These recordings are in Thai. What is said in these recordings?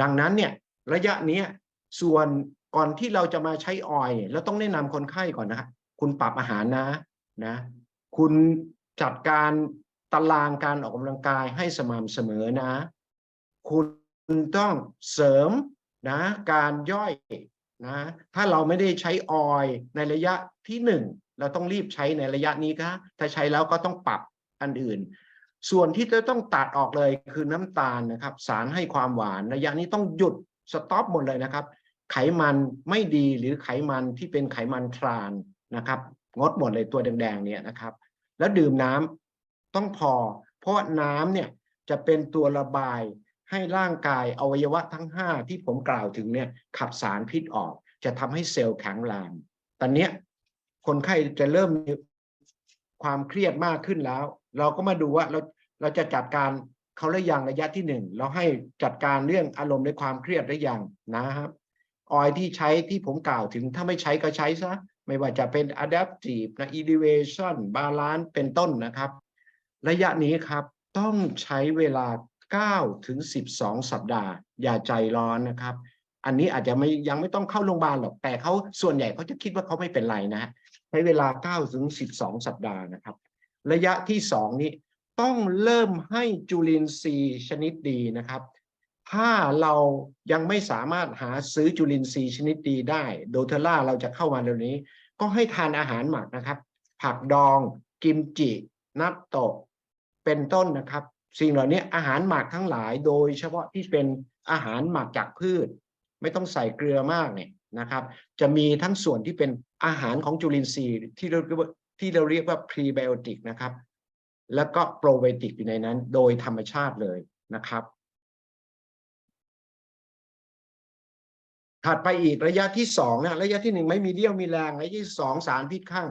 ดังนั้นเนี่ยระยะนี้ส่วนก่อนที่เราจะมาใช้ออยล์เราต้องแนะนำคนไข้ก่อนนะครับคุณปรับอาหารนะนะคุณจัดการตารางการออกกำลังกายให้สม่ำเสมอนะ คุณต้องเสริมนะการย่อยนะถ้าเราไม่ได้ใช้ออยล์ในระยะที่หนึ่งเราต้องรีบใช้ในระยะนี้ครับถ้าใช้แล้วก็ต้องปรับอันอื่น ส่วนที่จะต้องตัดออกเลยคือน้ำตาลนะครับ สารให้ความหวานระยะนี้ต้องหยุดสต็อปหมดเลยนะครับ ไขมันไม่ดีหรือไขมันที่เป็นไขมันทรานนะครับ งดหมดเลยตัวแดงๆเนี่ยนะครับ แล้วดื่มน้ำต้องพอ เพราะน้ำเนี่ยจะเป็นตัวระบายให้ร่างกายอวัยวะทั้ง 5 ที่ผมกล่าวถึงเนี่ยขับสารพิษออก จะทำให้เซลล์แข็งแรงตอนเนี้ยคนไข้จะเริ่ม ความเครียดมากขึ้นแล้ว เราก็มาดูว่าเราเราจะจัดการเขาหรือยังระยะที่หนึ่งเราให้จัดการเรื่องอารมณ์ในความเครียดหรือยังนะครับออยที่ใช้ที่ผมกล่าวถึงถ้าไม่ใช้ก็ใช้ซะไม่ว่าจะเป็น adaptive นะ elevation balance เป็นต้นนะครับ ระยะนี้ครับต้องใช้เวลา9ถึง12 สัปดาห์ อย่าใจร้อนนะครับ อันนี้อาจจะไม่ยังไม่ต้องเข้าโรงพยาบาลหรอกแต่เขาส่วนใหญ่เขาจะคิดว่าเขาไม่เป็นไรนะใช้เวลา9ถึง12 สัปดาห์นะครับ ระยะที่ 2 นี้ต้องเริ่มให้จุลินทรีย์ชนิดดีนะครับ ถ้าเรายังไม่สามารถหาซื้อจุลินทรีย์ชนิดดีได้ โดเทล่าเราจะเข้ามาเร็วนี้ ก็ให้ทานอาหารหมักนะครับ ผักดอง กิมจิ นัตโตะเป็นต้นนะครับ สิ่งเหล่านี้อาหารหมักทั้งหลายโดยเฉพาะที่เป็นอาหารหมักจากพืช ไม่ต้องใส่เกลือมากเนี่ยนะครับ จะมีทั้งส่วนที่เป็นอาหารของจุลินทรีย์ที่เรียกว่าที่เราเรียกว่าพรีไบโอติกนะครับ แล้วก็โปรไบโอติกอยู่ในนั้น โดยธรรมชาติเลยนะครับ ถัดไปอีกระยะที่สองนะระยะที่หนึ่งไม่มีเดี่ยวมีแรงระยะที่สองสารพิษข้าง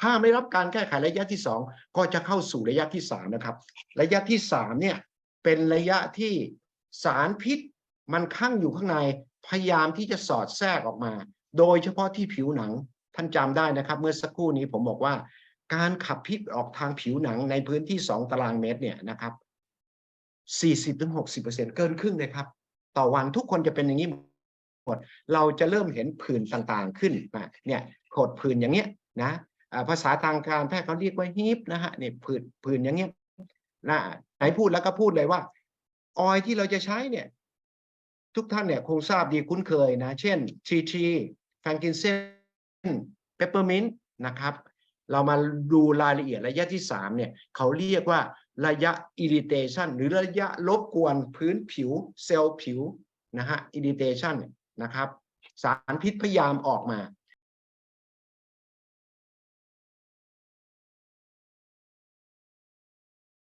ถ้าไม่รับการแก้ไขระยะที่สองก็จะเข้าสู่ระยะที่สามนะครับ ระยะที่สามเนี่ยเป็นระยะที่สารพิษ มันข้างอยู่ข้างในพยายามที่จะสอดแทรกออกมา โดยเฉพาะที่ผิวหนังท่านจำได้นะครับ เมื่อสักครู่นี้ผมบอกว่า การขับพิษออกทางผิวหนังในพื้นที่สองตารางเมตรเนี่ยนะครับสี่สิบถึงหกสิบเปอร์เซ็นเกินครึ่งเลยครับ ต่อวันทุกคนจะเป็นอย่างนี้หมดเราจะเริ่มเห็นผื่นต่างๆขึ้นมาเนี่ยโขดผื่นอย่างเงี้ยนะภาษาทางการแพทย์เขาเรียกว่าฮีปนะฮะเนี่ยผื่นผื่นอย่างเงี้ยนะไหนพูดแล้วก็พูดเลยว่า ออยที่เราจะใช้เนี่ย ทุกท่านเนี่ยคงทราบดีคุ้นเคยนะ เช่นทีทีแฟรงกินเซนเปปเปอร์มินต์นะครับ เรามาดูรายละเอียดระยะที่ 3 เนี่ย เขาเรียกว่าระยะ irritation หรือระยะรบกวนพื้นผิวเซลล์ผิวนะฮะ irritation นะครับ สารพิษพยายามออกมา